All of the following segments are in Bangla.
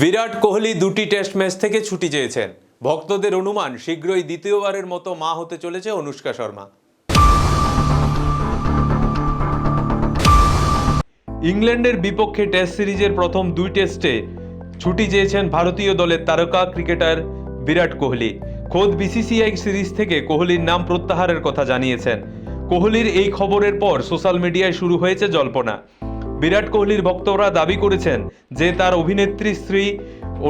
বিরাট কোহলি দুটি টেস্ট ম্যাচ থেকে ছুটি চেয়েছেন। ভক্তদের অনুমান, শীঘ্রই দ্বিতীয়বারের মতো মা হতে চলেছে অনুষ্কা শর্মা। ইংল্যান্ডের বিপক্ষে টেস্ট সিরিজের প্রথম দুই টেস্টে ছুটি চেয়েছেন ভারতীয় দলের তারকা ক্রিকেটার বিরাট কোহলি। খোদ বিসিসিআই সিরিজ থেকে কোহলির নাম প্রত্যাহারের কথা জানিয়েছেন। কোহলির এই খবরের পর সোশ্যাল মিডিয়ায় শুরু হয়েছে জল্পনা। বিরাট কোহলির ভক্তরা দাবি করেছেন যে তার অভিনেত্রী স্ত্রী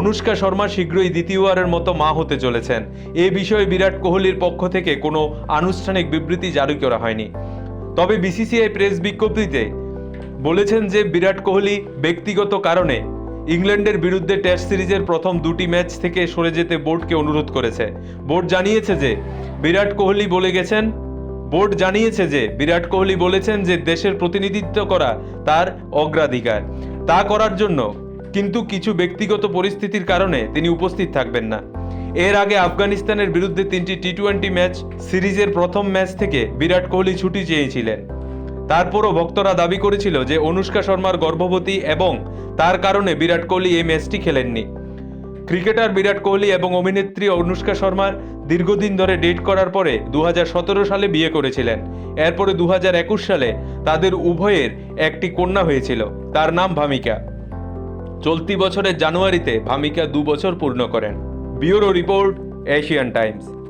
অনুষ্কা শর্মা শীঘ্রই দ্বিতীয়বারের মতো মা হতে চলেছেন। এ বিষয়ে বিরাট কোহলির পক্ষ থেকে কোনো আনুষ্ঠানিক বিবৃতি জারি করা হয়নি। তবে বিসিসিআই প্রেস বিজ্ঞপ্তিতে বলেছেন যে বিরাট কোহলি ব্যক্তিগত কারণে ইংল্যান্ডের বিরুদ্ধে টেস্ট সিরিজের প্রথম দুটি ম্যাচ থেকে সরে যেতে বোর্ডকে অনুরোধ করেছে। বোর্ড জানিয়েছে যে বিরাট কোহলি বলে গেছেন বোর্ড জানিয়েছে যে বিরাট কোহলি বলেছেন যে দেশের প্রতিনিধিত্ব করা তার অগ্রাধিকার। তা করার জন্য কিন্তু কিছু ব্যক্তিগত পরিস্থিতির কারণে তিনি উপস্থিত থাকবেন না। এর আগে আফগানিস্তানের বিরুদ্ধে তিনটি টি টোয়েন্টি ম্যাচ সিরিজের প্রথম ম্যাচ থেকে বিরাট কোহলি ছুটি চেয়েছিলেন। তারপরও ভক্তরা দাবি করেছিল যে অনুষ্কা শর্মার গর্ভবতী এবং তার কারণে বিরাট কোহলি এই ম্যাচটি খেলেননি। ক্রিকেটার বিরাট কোহলি এবং অভিনেত্রী অনুষ্কা শর্মার দীর্ঘদিন ধরে ডেট করার পরে দু হাজার সতেরো সালে বিয়ে করেছিলেন। এরপরে দু হাজার একুশ সালে তাদের উভয়ের একটি কন্যা হয়েছিল। তার নাম ভামিকা। চলতি বছরের জানুয়ারিতে ভামিকা দু বছর পূর্ণ করেন। Bureau report, Asian Times.